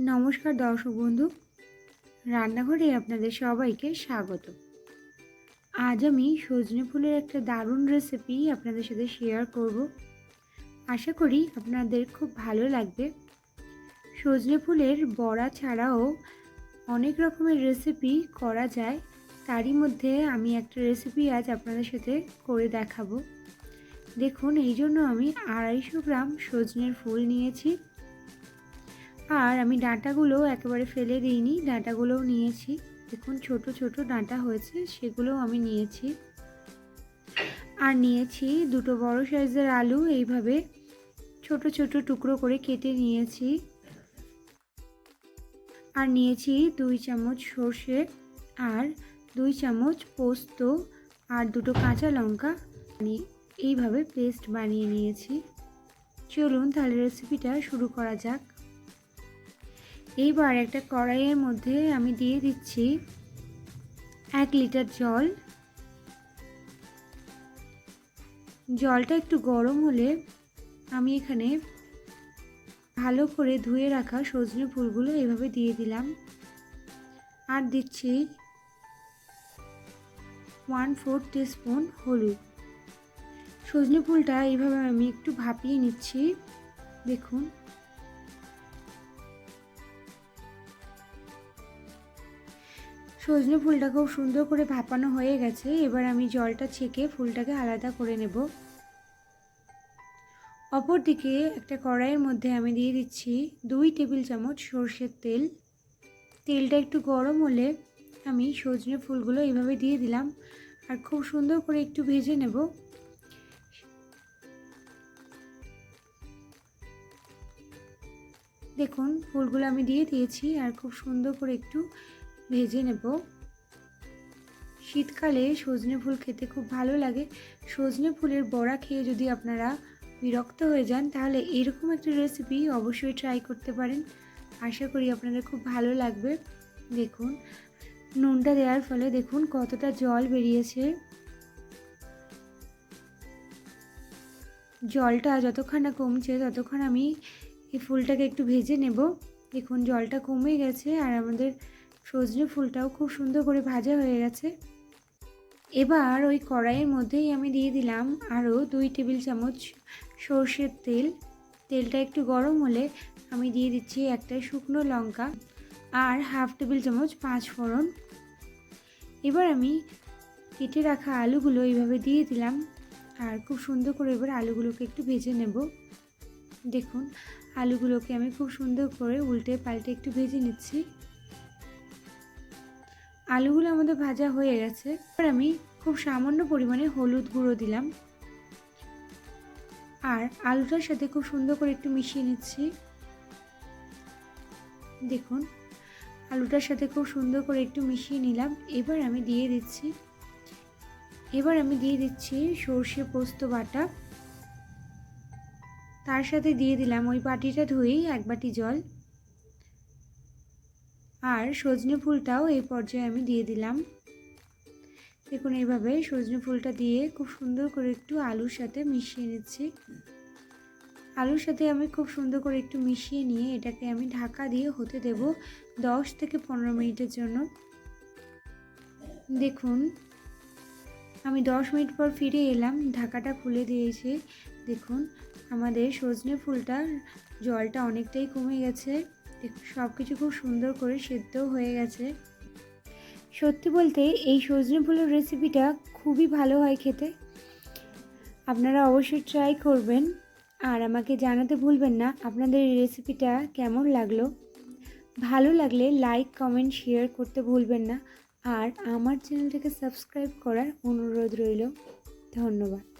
নমস্কার দর্শক বন্ধু, রান্নাঘরে আপনাদের সবাইকে স্বাগত। আজ আমি সজনে ফুলের একটা দারুণ রেসিপি আপনাদের সাথে শেয়ার করব। আশা করি আপনাদের খুব ভালো লাগবে। সজনে ফুলের বড়া ছাড়াও অনেক রকমের রেসিপি করা যায়। তারই মধ্যে আমি একটা রেসিপি আজ আপনাদের সাথে করে দেখাবো। দেখুন, এই জন্য আমি আড়াইশো গ্রাম সজনের ফুল নিয়েছি। আর আমি ডাঁটাগুলো একেবারে ফেলে দিইনি, ডাঁটাগুলোও নিয়েছি। দেখুন, ছোট ছোট ডাঁটা হয়েছে, সেগুলোও আমি নিয়েছি। আর নিয়েছি দুটো বড় সাইজের আলু, এইভাবে ছোট ছোট টুকরো করে কেটে নিয়েছি। আর নিয়েছি দুই চামচ সর্ষে আর দুই চামচ পোস্ত আর দুটো কাঁচা লঙ্কা। এইভাবে পেস্ট বানিয়ে নিয়েছি। চলুন তাহলে রেসিপিটা শুরু করা যাক। এইবার একটা কড়াইয়ের মধ্যে আমি দিয়ে দিচ্ছি এক লিটার জল। জলটা একটু গরম হলে আমি এখানে ভালো করে ধুয়ে রাখা সজনে ফুলগুলো এভাবে দিয়ে দিলাম। আর দিচ্ছি ওয়ান ফোর স্পুন হলুদ। সজনে ফুলটা এইভাবে আমি একটু ভাপিয়ে নিচ্ছি। দেখুন। সজনে ফুলটা খুব সুন্দর করে ভাপানো হয়ে গেছে। এবার আমি জলটা ছেঁকে ফুলটাকে আলাদা করে নেব। অপরদিকে একটা কড়াইয়ের মধ্যে আমি দিয়ে দিচ্ছি দুই টেবিল চামচ সর্ষের তেল। তেলটা একটু গরম হলে আমি সজনে ফুলগুলো এইভাবে দিয়ে দিলাম আর খুব সুন্দর করে একটু ভেজে নেব। দেখুন, ফুলগুলো আমি দিয়ে দিয়েছি আর খুব সুন্দর করে একটু ভেজে নেব। শীতকালে সজনে ফুল খেতে খুব ভালো লাগে। সজনে ফুলের বড়া খেয়ে যদি আপনারা বিরক্ত হয়ে যান, তাহলে এরকম একটা রেসিপি অবশ্যই ট্রাই করতে পারেন। আশা করি আপনাদের খুব ভালো লাগবে। দেখুন, নুনটা দেওয়ার ফলে দেখুন কতটা জল বেরিয়েছে। জলটা যতক্ষণ না কমছে, ততক্ষণ আমি এই ফুলটাকে একটু ভেজে নেব। দেখুন, জলটা কমে গেছে আর আমাদের সজনে ফুলটাও খুব সুন্দর করে ভাজা হয়ে গেছে। এবার ওই কড়াইয়ের মধ্যেই আমি দিয়ে দিলাম আরও দুই টেবিল চামচ সর্ষের তেল। তেলটা একটু গরম হলে আমি দিয়ে দিচ্ছি একটা শুকনো লঙ্কা আর হাফ টেবিল চামচ পাঁচ ফোড়ন। এবার আমি কেটে রাখা আলুগুলো এইভাবে দিয়ে দিলাম আর খুব সুন্দর করে এবার আলুগুলোকে একটু ভেজে নেব। দেখুন, আলুগুলোকে আমি খুব সুন্দর করে উল্টে পাল্টে একটু ভেজে নিচ্ছি। আলুগুলো আমাদের ভাজা হয়ে গেছে। এবার আমি খুব সামান্য পরিমাণে হলুদ গুঁড়ো দিলাম। আর আলুটার সাথে খুব সুন্দর করে একটু মিশিয়ে নিচ্ছি। দেখুন, আলুটার সাথে খুব সুন্দর করে একটু মিশিয়ে নিলাম। এবার আমি দিয়ে দিচ্ছি, এবার আমি দিয়ে দিচ্ছি সর্ষে পোস্ত বাটা। তার সাথে দিয়ে দিলাম ওই বাটিটা ধুয়েই এক বাটি জল। আর সজনে ফুলটাও এই পর্যায়ে আমি দিয়ে দিলাম। দেখুন এইভাবে সজনে ফুলটা দিয়ে খুব সুন্দর করে একটু আলুর সাথে মিশিয়ে নিচ্ছি। আলুর সাথে আমি খুব সুন্দর করে একটু মিশিয়ে নিয়ে এটাকে আমি ঢাকা দিয়ে হতে দেব দশ থেকে পনেরো মিনিটের জন্য। দেখুন, আমি দশ মিনিট পর ফিরে এলাম, ঢাকাটা খুলে দিয়েছি। দেখুন, আমাদের সজনে ফুলটার জলটা অনেকটাই কমে গেছে। সব কিছু খুব সুন্দর করে সেদ্ধও হয়ে গেছে। সত্যি বলতে এই সজনে ফুলের রেসিপিটা খুবই ভালো হয় খেতে। আপনারা অবশ্যই ট্রাই করবেন। আর আমাকে জানাতে ভুলবেন না আপনাদের এই রেসিপিটা কেমন লাগল। ভালো লাগলে লাইক কমেন্ট শেয়ার করতে ভুলবেন না। আর আমার চ্যানেলটাকে সাবস্ক্রাইব করার অনুরোধ রইল। ধন্যবাদ।